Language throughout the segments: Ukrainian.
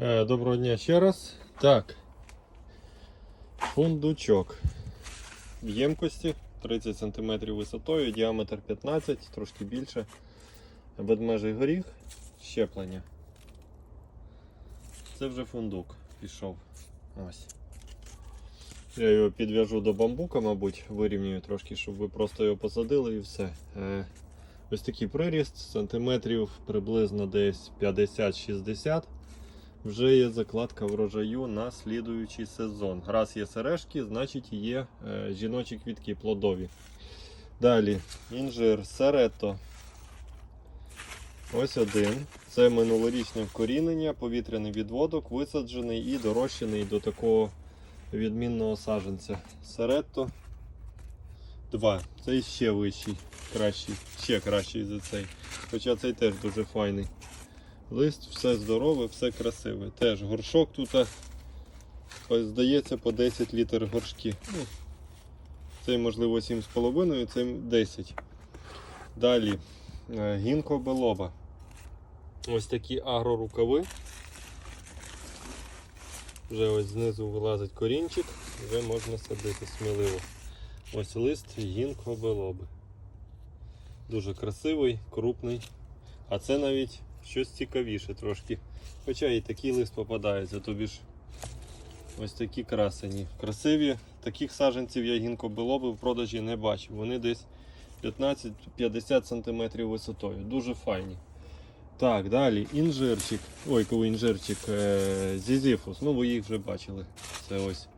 Е, Доброго дня ще раз. Так. Фундучок. В ємкості 30 см висотою, діаметр 15 трошки більше. Ведмежий горіх, щеплення. Це вже фундук пішов. Ось. Я його підв'яжу до бамбука, мабуть, вирівнюю трошки, щоб ви просто його посадили і все. Е, Ось такий приріст, сантиметрів приблизно десь 50-60. Вже є закладка врожаю на слідуючий сезон. Раз є сережки, значить є е, жіночі квітки плодові. Далі інжир Серето. Ось один. Це минулорічне вкорінення, повітряний відводок, висаджений і дорощений до такого відмінного саджанця. Серето 2. Цей ще вищий, кращий, ще кращий за цей. Хоча цей теж дуже файний. Лист, все здорове, все красиве. Теж горшок тут, ось здається, по 10 літр горшки. Ну, цей, можливо, 7,5, цей 10. Далі е, гінко белоба. Ось такі агрорукави. Вже ось знизу вилазить корінчик, вже можна садити сміливо. Ось лист гінко белоби. Дуже красивий, крупний. А це навіть щось цікавіше трошки. Хоча і такий лист попадається, тобі ж ось такі красені. Красиві. Таких саджанців я гінкобелоби в продажі не бачив. Вони десь 15-50 см висотою. Дуже файні. Так, далі інжирчик. Ой, коли інжирчик е, зізіфус. Ну, ви їх вже бачили. Це ось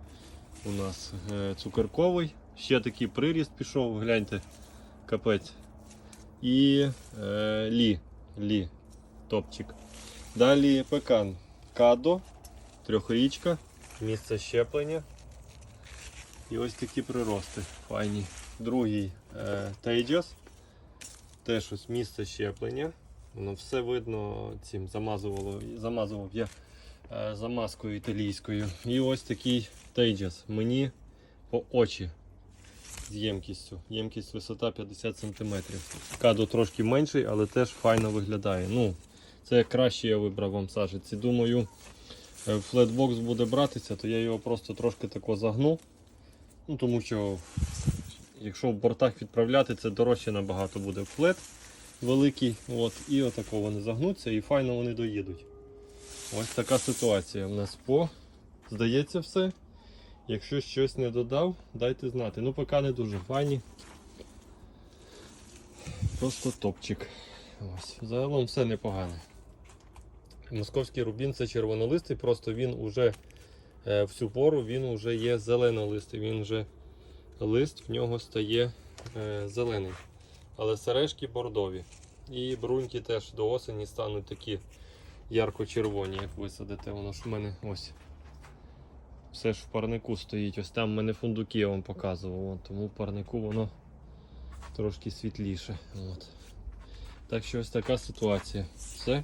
у нас е, цукерковий. Ще такий приріст пішов, гляньте, капець. І е, лі. Лі. Топчик. Далі пекан. Кадо, трьохрічка, місце щеплення. І ось такі прирости файні. Другий е, Тейджас. Теж ось місце щеплення. Воно все видно цим замазувало, замазував я е, замазкою італійською. І ось такий Тейджас. Мені по очі з ємкістю. Ємкість висота 50 см. Кадо трошки менший, але теж файно виглядає. Ну, Це краще я вибрав вам сажиці. Думаю, флетбокс буде братися, то я його просто трошки тако загну. Ну, Тому що, якщо в бортах відправляти, це дорожче набагато буде флет великий. От, І отако вони загнуться і файно вони доїдуть. Ось така ситуація в нас по. Здається, все. Якщо щось не додав, дайте знати. Ну, поки не дуже файні. Просто топчик. Ось. Загалом все непогане. Московський рубін це червонолистий, просто він уже е, в цю пору він вже є зеленолистий. Він вже лист в нього стає е, зелений. Але сережки бордові. І бруньки теж до осені стануть такі ярко-червоні, як висадите. Воно ж в мене ось. Все ж в парнику стоїть. Ось там в мене фундуки я вам показував. Тому в парнику воно трошки світліше. От. Так що ось така ситуація. Все.